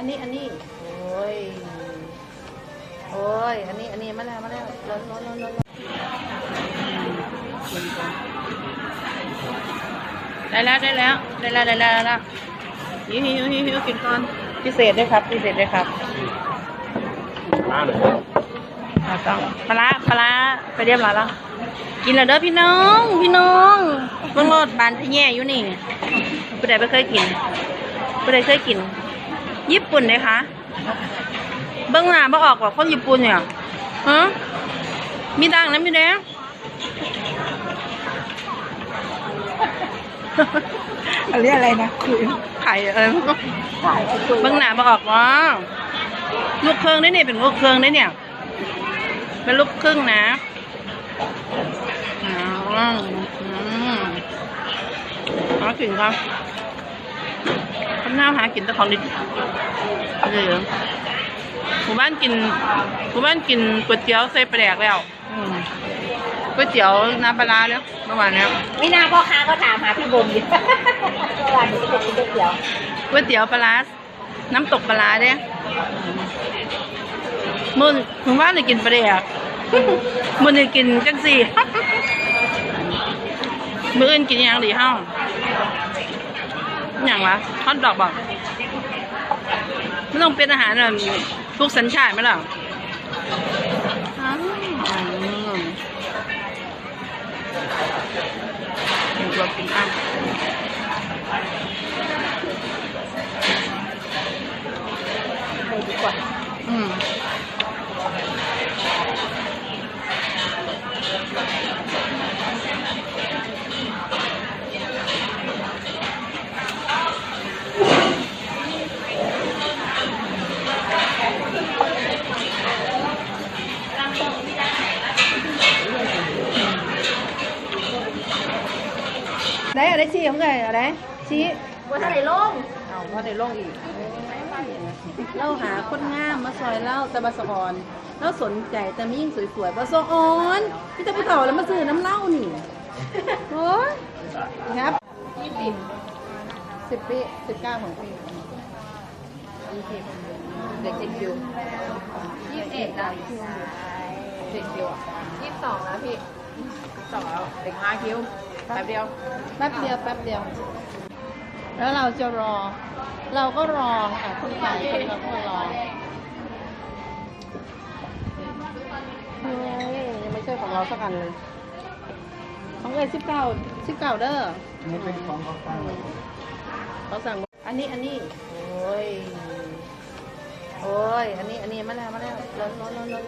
อันนี้อันนี้ โอ้ย โอ้ย อันนี้ อันนี้ มาแล้ว มาแล้วร้อนร้อนร้อนร้อนได้แล้ว ได้แล้ว ได้แล้ว ได้แล้วได้แล้วหิวหิวหิวหิวกินก่อน พิเศษด้วยครับ พิเศษด้วยครับป้าหน่อยอ่าต้องปลาปลาไปเรียบร้อยแล้ว กินแล้วเด้อพี่น้อง พี่น้องเบิ่งรถบานทะแย่อยู่นี่ผู้ใดไม่เคยกินผู้ใดเคยกิน ญี่ปุ่นเลยคะเบื้องหน้าบ่ออกว่าคนญี่ปุ่นเนี่ยฮะมีดังนะพี่แดงเรียกอะไรนะคุยไข่อะไรถ่ายคุยเบื้องหน้าบ่ออกว่าลูกเครื่องได้เนี่ยเป็นลูกเครื่องได้เนี่ย เป็นลูกครึ่งนะอ๋ออืมเอาถึงครับ ข้าวหน้าหากินแต่ของดีเออหมู่บ้านกินหมู่บ้านกินก๋วยเตี๋ยวใส่ปลาแดกแล้วอืมก๋วยเตี๋ยวน้ำปลาร้าแล้วเมื่อวานเนี้ยไม่น่าพ่อค้าก็ถามหาพี่บุ๋มอยู่ เมื่อวานนี้ไปกินก๋วยเตี๋ยวก๋วยเตี๋ยวปลาร้าน้ำตกปลาร้าเด้มึงถึงบ้านนี่กินปลาแดกมึงนี่กินจังสี่ มื้ออื่นกินหยังดีเฮ้า อย่างวะฮอตดอกบอกไม่ต้องเป็นอาหารแบบทุกสัญชาติไหมล่ะอืมเดี๋ยวกินข้าวไปดีกว่า อืม ได้อะไรชี้ของไงอะไรชี้ว่าถ้าไหนลงเอาพอได้ลงอีกเล่าหาคนงามมาซอยเล่าแต่บาสะออนเล่าสนใจแต่ไม่ยิ่งสวยๆบาสะออนพี่ตะผู้เฒ่าแล้วมาซื้อน้ำเหล้านี่โอ้ยครับยี่สิบสิบปีสิบเก้าของปียี่สิบเด็กเด็กคิวยี่สิบเอ็ดนะเด็กคิวอะยี่สิบสองนะพี่สองแล้วเด็กห้าคิว แป๊บเดียว แป๊บเดียวแป๊บเดียว แล้วเราจะรอ เราก็รออะคุณฟังคนเราก็รอเฮ้ยยังไม่ใช่ของเราสักอันเลย ของเอ้สิบเก้าสิบเก้าเด้อนี่เป็นของเขาป้าเขาสั่ง อันนี้อันนี้ โอ้ย โอ้ย อันนี้ อันนี้มาแล้วมาแล้วร้อนร้อนร้อนร้อน